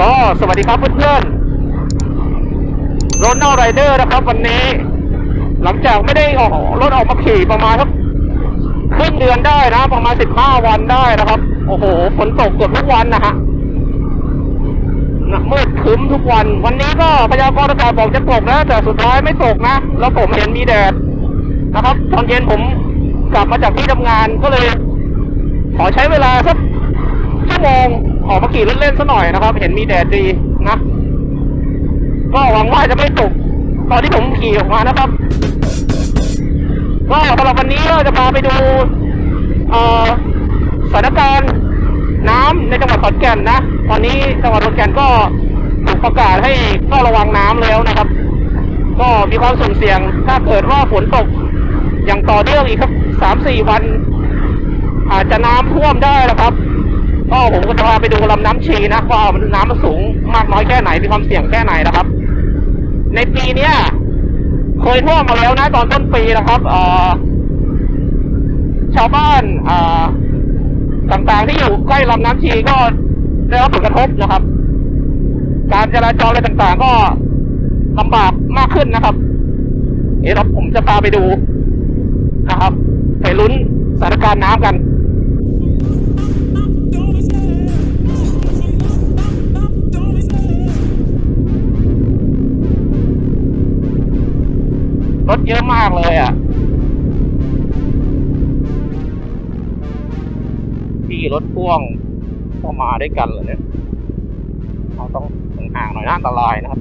ก็สวัสดีครับเพื่อนๆรถนอไรเดอร์นะครับ วันนี้ หลังจากไม่ได้ออกรถออกมาขี่ประมาณสักครึ่งเดือนได้นะ ประมาณสิบห้าวันได้นะครับ โอ้โหฝนตกเกือบทุกวันนะฮะนักมืดครึ้มทุกวัน วันนี้ก็พยากรณ์อากาศบอกจะตกนะแต่สุดท้ายไม่ตกนะ แล้วผมเห็นมีแดดนะครับ ตอนเย็นผมกลับมาจากที่ทำงานก็เลย ขอใช้เวลาสักชั่วโมง ออกมาขี่เล่นๆซะหน่อยนะครับ เห็นมีแดดดีนะก็หวังว่าจะไม่ตก ตอนที่ผมขี่ออกมานะครับก็สำหรับวันนี้เราจะพาไปดูสถานการณ์น้ำในจังหวัดขอนแก่นนะ ตอนนี้จังหวัดขอนแก่นก็ถูกประกาศให้เฝ้าระวังน้ำแล้วนะครับ ก็มีความสุ่มเสี่ยง ถ้าเกิดว่าฝนตก อย่างต่อเนื่องอีกครับสามสี่วัน อาจจะน้ำท่วมได้นะครับ ก็ผมก็จะพาไปดูลำน้ำชีนะว่ามันน้ำมันสูงมากน้อยแค่ไหนมีความเสี่ยงแค่ไหนนะครับ ในปีเนี้ยเคยท่วมมาแล้วนะตอนต้นปีนะครับเอ่อชาวบ้านเอ่อต่างๆที่อยู่ใกล้ลำน้ำชีก็ได้รับผลกระทบนะครับ การจราจรอะไรต่างๆ ก็ลำบากมากขึ้นนะครับเดี๋ยวผมจะพาไปดูนะครับ ไปลุ้นสถานการณ์น้ำกัน ถเยอะมากเลยอะ พี่รถพ่วงก็มาด้วยกันเหรอเนี่ยเราต้องห่างหน่อยน่าอันตรายนะครับ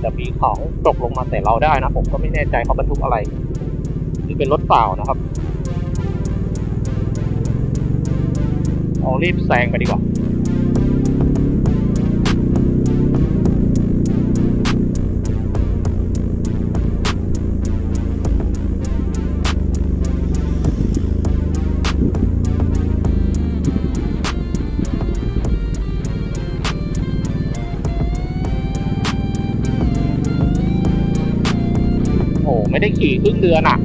จจะมีของตกลงมาใส่เราได้นะ ผมก็ไม่แน่ใจเขาบรรทุกอะไรหรือเป็นรถเปล่านะครับ เอารีบแซงไปดีกว่าโอ้ไม่ได้ขี่ครึ่งเดือนอะ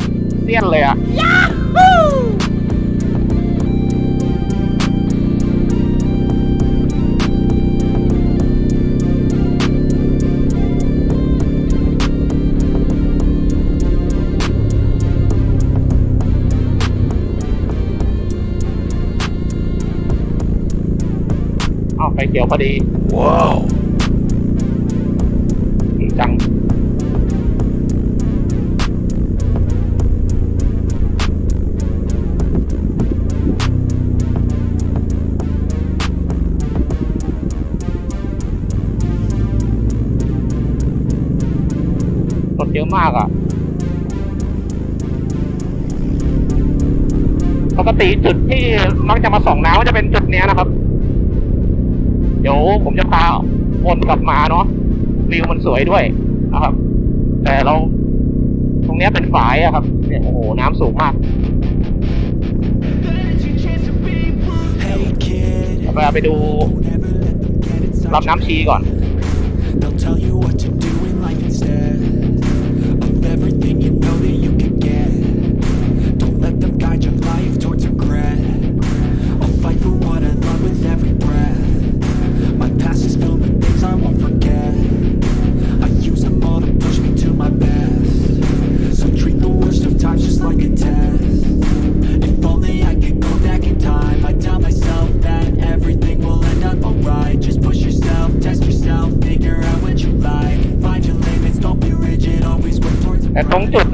เสี้ยนเลยอะอ้ ไฟเขียวพอดี ว้าวดีจัง รถเยอะมากอะ ปกติจุดที่มักจะมาส่องน้ำก็จะเป็นจุดเนี้ยนะครับ เดี๋ยวผมจะพาวนกลับมาเนาะวิวมันสวยด้วยนะครับ แต่เราตรงนี้เป็นฝายอะครับ เนี่ยโอ้โหน้ำสูงมากเราไปไปดู never let them get inside ลำน้ำชีก่อน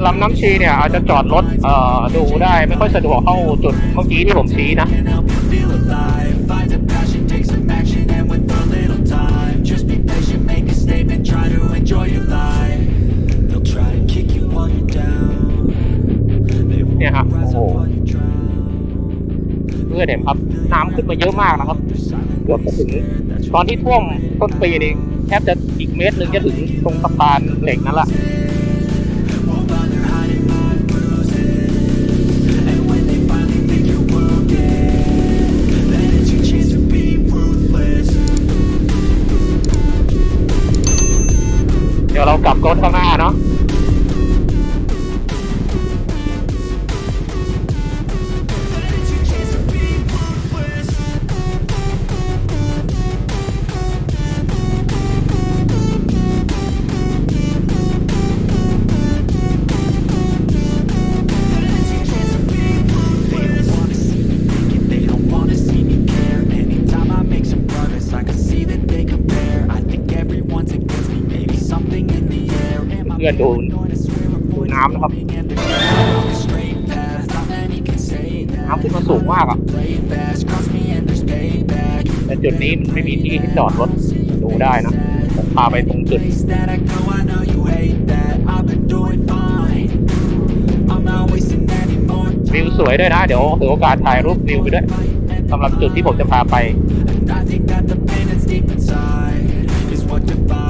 ลำน้ำชีเนี่ยอาจจะจอดรถดูได้ไม่ค่อยสะดวกเข้าจุดเมื่อกี้ที่ผมชี้นะ เนี่ยครับ โอ้โหเพื่อเห็นครับ น้ำขึ้นมาเยอะมากนะครับเกือบถึงตอนที่ท่วมต้นปีนี่แทบจะอีกเมตรหนึ่งจะถึงตรงสะพานเหล็กนั่นแหละ กลับรถข้างหน้าเนาะ พื่อนๆดูดูน้ำนะครับน้ำขึ้นมาสูงมากอะแต่จุดนี้มันไม่มีที่ที่จอดรถดูได้นะผมพาไปตรงจุดวิวสวยด้วยนะ เดี๋ยวถือโอกาสถ่ายรูปวิวไปด้วยสำหรับจุดที่ผมจะพาไป I think that the pain that's deep inside is what defines.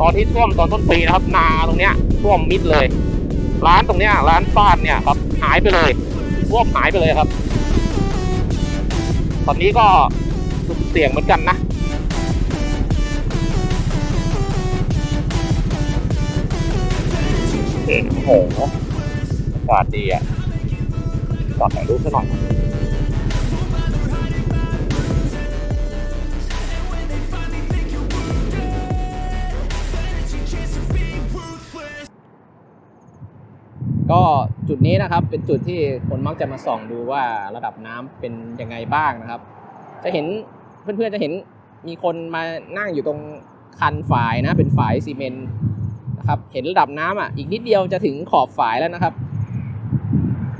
ตอนที่ท่วมตอนต้นปีนะครับนาตรงเนี้ยท่วมมิดเลย ร้านตรงเนี้ยร้านบ้านเนี่ยครับหายไปเลยท่วมหายไปเลยครับ ตอนนี้ก็สุ่มเสี่ยงเหมือนกันนะเห็นโอ้โหอากาศดีอะจอดถ่ายรูปซะหน่อย จุดนี้นะครับเป็นจุดที่คนมักจะมาส่องดูว่าระดับน้ำเป็นยังไงบ้างนะครับ จะเห็นเพื่อนๆจะเห็นมีคนมานั่งอยู่ตรงคันฝายนะเป็นฝายซีเมนต์นะครับเห็นระดับน้ำอะอีกนิดเดียวจะถึงขอบฝายแล้วนะครับ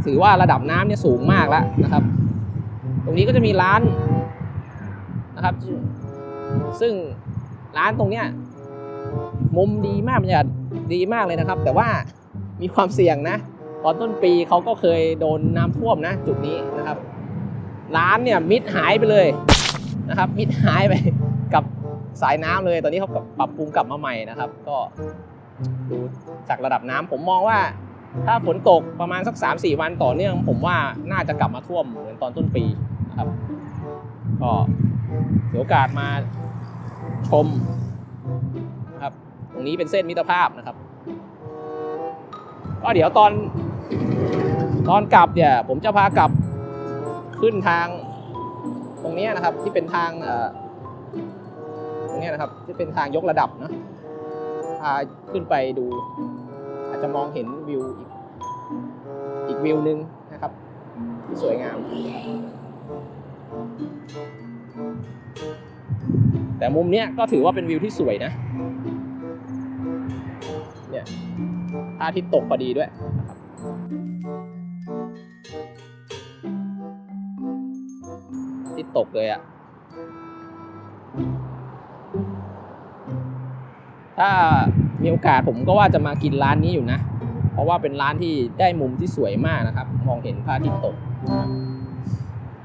ถือว่าระดับน้ำเนี่ยสูงมากแล้วนะครับ ตรงนี้ก็จะมีร้านนะครับ ซึ่งร้านตรงเนี้ยมุมดีมากบรรยากาศดีมากเลยนะครับ แต่ว่ามีความเสี่ยงนะ ตอนต้นปีเขาก็เคยโดนน้ำท่วมนะจุดนี้นะครับ ร้านเนี่ยมิดหายไปเลยนะครับ มิดหายไปกับสายน้ำเลย ตอนนี้เขาปรับปรุงกลับมาใหม่นะครับ ก็ดูจากระดับน้ำผมมองว่า ถ้าฝนตกประมาณสัก 3-4 วันต่อเนื่อง ผมว่าน่าจะกลับมาท่วมเหมือนตอนต้นปีนะครับ ก็ถือโอกาสมาชมนะครับ ตรงนี้เป็นเส้นมิตรภาพนะครับ ก็เดี๋ยวตอน ตอนกลับเนี่ยผมจะพากลับขึ้นทางตรงนี้นะครับที่เป็นทางตรงนี้นะครับที่เป็นทางยกระดับนะพาขึ้นไปดู อาจจะมองเห็นวิวอีกอีกวิวหนึ่งนะครับ ที่สวยงาม แต่มุมเนี้ยก็ถือว่าเป็นวิวที่สวยนะเนี่ยพระอาทิตย์ตกพอดีด้วยนะครับ ทิตย์ตกเลยอะถ้ามีโอกาสผมก็ว่าจะมากินร้านนี้อยู่นะ เพราะว่าเป็นร้านที่ได้มุมที่สวยมากนะครับ มองเห็นพระอาทิตย์ตก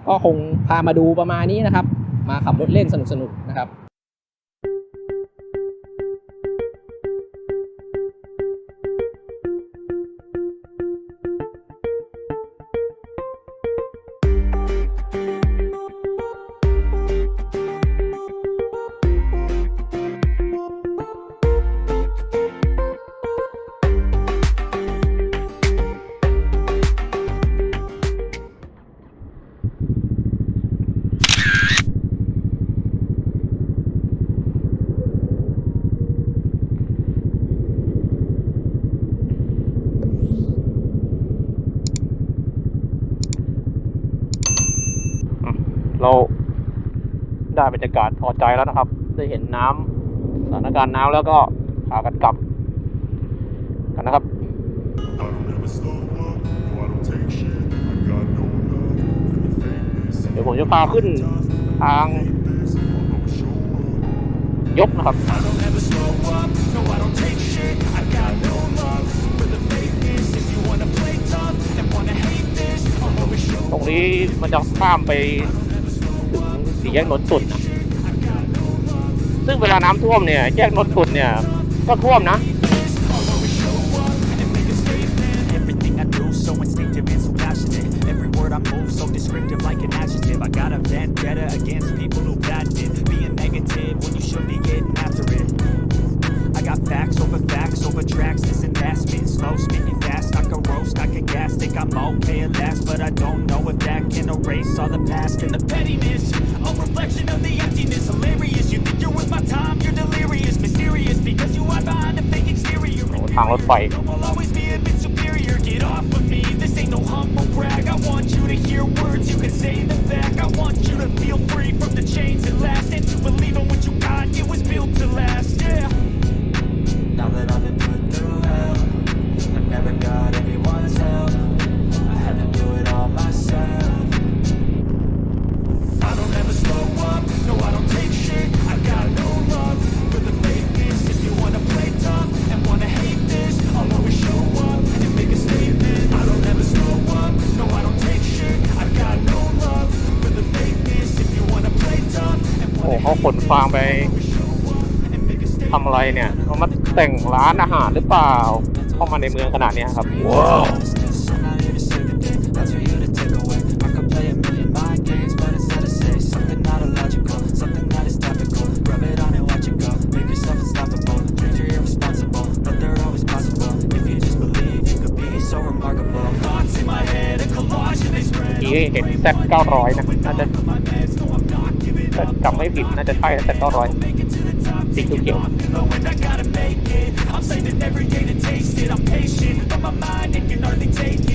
ก็คงพามาดูประมาณนี้นะครับ มาขับรถเล่นสนุกๆนะครับ เราได้บรรยากาศพอใจแล้วนะครับ ได้เห็นน้ำสถานการณ์น้ำแล้วก็พากันกลับ กันนะครับ เดี๋ยวผมจะพาขึ้นทางยกนะครับ ตรงนี้มันจะข้ามไป สี่แยกนนสุดนะซึ่งเวลาน้ำท่วมเนี่ยแยกนนสุดเนี่ยก็ท่วมนะ got facts over facts over tracks. This and that spitting slow, spitting I'm okay at last, but I don't know if that can erase all the past and the pettiness. A reflection of the emptiness, hilarious. You think you're worth my time, you're delirious, mysterious because you hide behind a fake exterior. โอ้ทางรถไฟ I'll always be a bit superior. Get off of me. This ain't no humble brag. I want you to hear words you can say them เขาขนฟางไป show up and make a statement. ทำอะไรเนี่ยเขามาแต่งร้านอาหารหรือเปล่า เข้ามาในเมืองขนาดเนี้ยครับว้าว I'm not here to save the day, that's for you to take away. I could play a million mind games, but instead I say something not illogical, something that is topical. Rub it on and watch it go. Make yourself unstoppable. Dreams are irresponsible, but they're always possible. If you just believe, you could be so remarkable. Thoughts in my head, a collage and they spread. ที่เห็น Z 900 นะน่าจะ ถ้าจำไม่ผิดน่าจะใช่ Z 900สีเขียว Low and I gotta make it. I'm saving every day to taste it. I'm patient, but my mind it can hardly take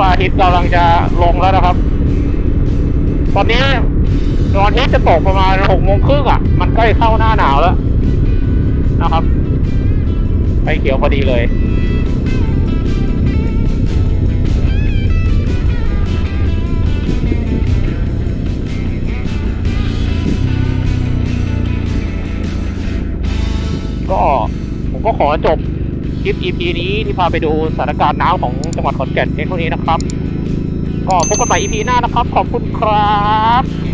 พระอาทิตย์กำลังจะลงแล้วนะครับ ตอนนี้ดวงอาทิตย์จะตกประมาณ6โมงครึ่งอะ มันใกล้เข้าหน้าหนาวแล้วนะครับไฟเขียวพอดีเลยก็ผมก็ขอจบ คลิป EP นี้ที่พาไปดูสถานการณ์น้ำของจังหวัดขอนแก่นเพียงเท่านี้นะครับ ก็พบกันใหม่ EP หน้านะครับ ขอบคุณครับ